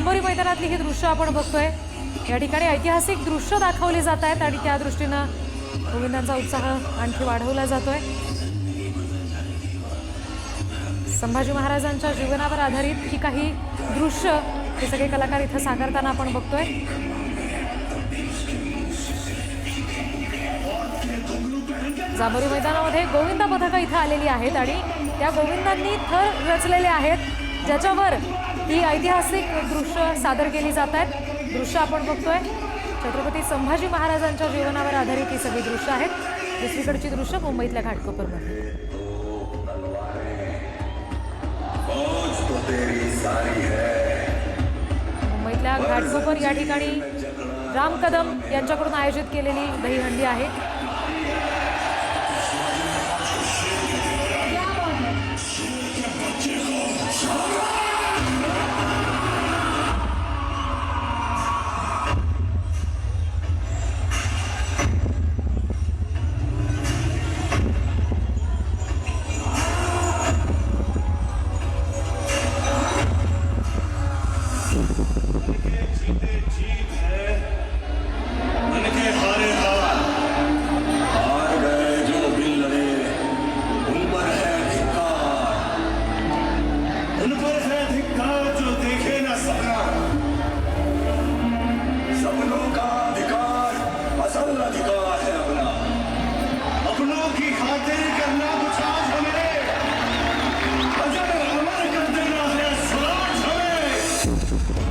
जांभोरी मैदानातली ही दृश्य आपण बघतोय. या ठिकाणी ऐतिहासिक दृश्य दाखवली जात आहेत आणि त्या दृष्टीनं गोविंदांचा उत्साह आणखी वाढवला जातोय. संभाजी महाराजांच्या जीवनावर आधारित ही काही दृश्य हे सगळे कलाकार इथं साकारताना आपण बघतोय. जांभोरी मैदानामध्ये गोविंदा पथकं इथं आलेली आहेत आणि त्या गोविंदांनी थर रचलेले आहेत. ज्याच्यावर ही ऐतिहासिक दृश्य सादर केली जात आहेत. दृश्य आपण बघतोय. छत्रपती संभाजी महाराजांच्या जीवनावर आधारित ही सगळी दृश्य आहेत. दुसरीकडची दृश्य मुंबईतल्या घाटकोपरमध्ये. मुंबईतल्या घाटकोपर या ठिकाणी राम कदम यांच्याकडून आयोजित केलेली दहीहंडी आहे. हमें आपण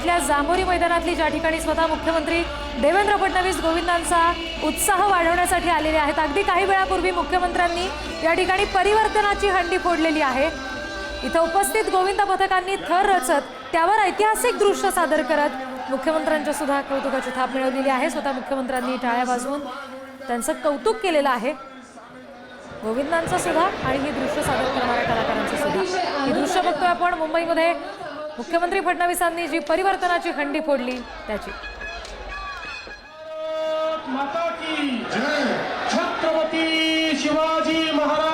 मुंबईतल्या जांभोरी मैदानातली ज्या ठिकाणी स्वतः मुख्यमंत्री देवेंद्र फडणवीस गोविंदांचा उत्साह वाढवण्यासाठी आलेले आहेत अगदी काही वेळापूर्वी मुख्यमंत्र्यांनी या ठिकाणी परिवर्तनाची हंडी फोडलेली आहे. इथं उपस्थित गोविंद पथकांनी थर रचत त्यावर ऐतिहासिक दृश्य सादर करत मुख्यमंत्र्यांच्या सुद्धा कौतुकाची थाप मिळवलेली आहे. स्वतः मुख्यमंत्र्यांनी टाळ्या वाजवून त्यांचं कौतुक केलेलं आहे. गोविंदांचं सुद्धा आणि ही दृश्य सादर करणाऱ्या कलाकारांचं सुद्धा. ही दृश्य बघतोय आपण मुंबईमध्ये मुख्यमंत्री फडणवीसांनी जी परिवर्तनाची खंडी फोडली त्याची. छत्रपती शिवाजी महाराज.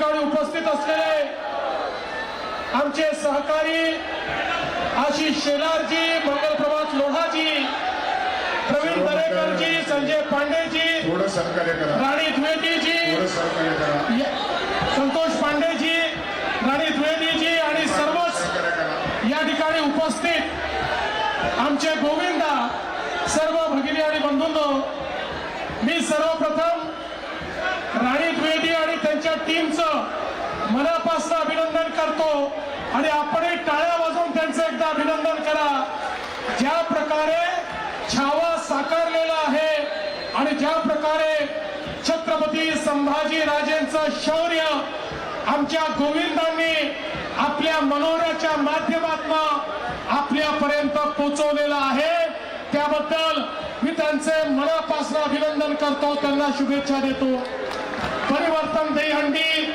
ठिकाणी उपस्थित असलेले आमचे सहकारी आशिष शेलारजी मंगलप्रभात लोहाजी प्रवीण दरेकरजी संजय पांडेजी राणी द्विवेदीजी या- संतोष पांडेजी राणी द्विवेदीजी आणि सर्वच या ठिकाणी उपस्थित आमचे गोविंदा सर्व भगिनी आणि बंधूंनो मी सर्वप्रथम राणी त्यांच्या टीमचं मनापासून अभिनंदन करतो. आणि आपणही टाळ्या वाजवून त्यांचं एकदा अभिनंदन करा. ज्या प्रकारे छावा साकारलेला आहे आणि ज्या प्रकारे छत्रपती संभाजी राजेंचं शौर्य आमच्या गोविंदांनी आपल्या मनोऱ्याच्या माध्यमातून आपल्यापर्यंत पोहोचवलेलं आहे. त्याबद्दल मी त्यांचे मनापासून अभिनंदन करतो. त्यांना शुभेच्छा देतो. परिवर्तन दहीहंडी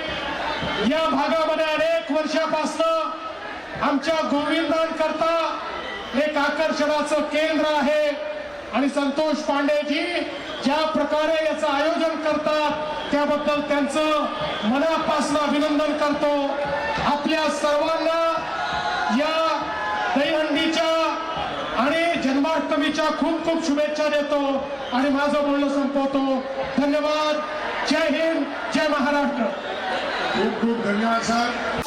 या भागामध्ये अनेक वर्षापासून आमच्या गोविंदांकरता एक आकर्षणाचं केंद्र आहे. आणि संतोष पांडेजी ज्या प्रकारे याचं आयोजन करतात त्याबद्दल त्यांचं मनापासून अभिनंदन करतो. आपल्या सर्वांना या दहीहंडीच्या आणि जन्माष्टमीच्या खूप खूप शुभेच्छा देतो. आणि माझं बोलणं संपवतो. धन्यवाद. जय हिंद जय महाराष्ट्र. खूप खूप धन्यवाद सर.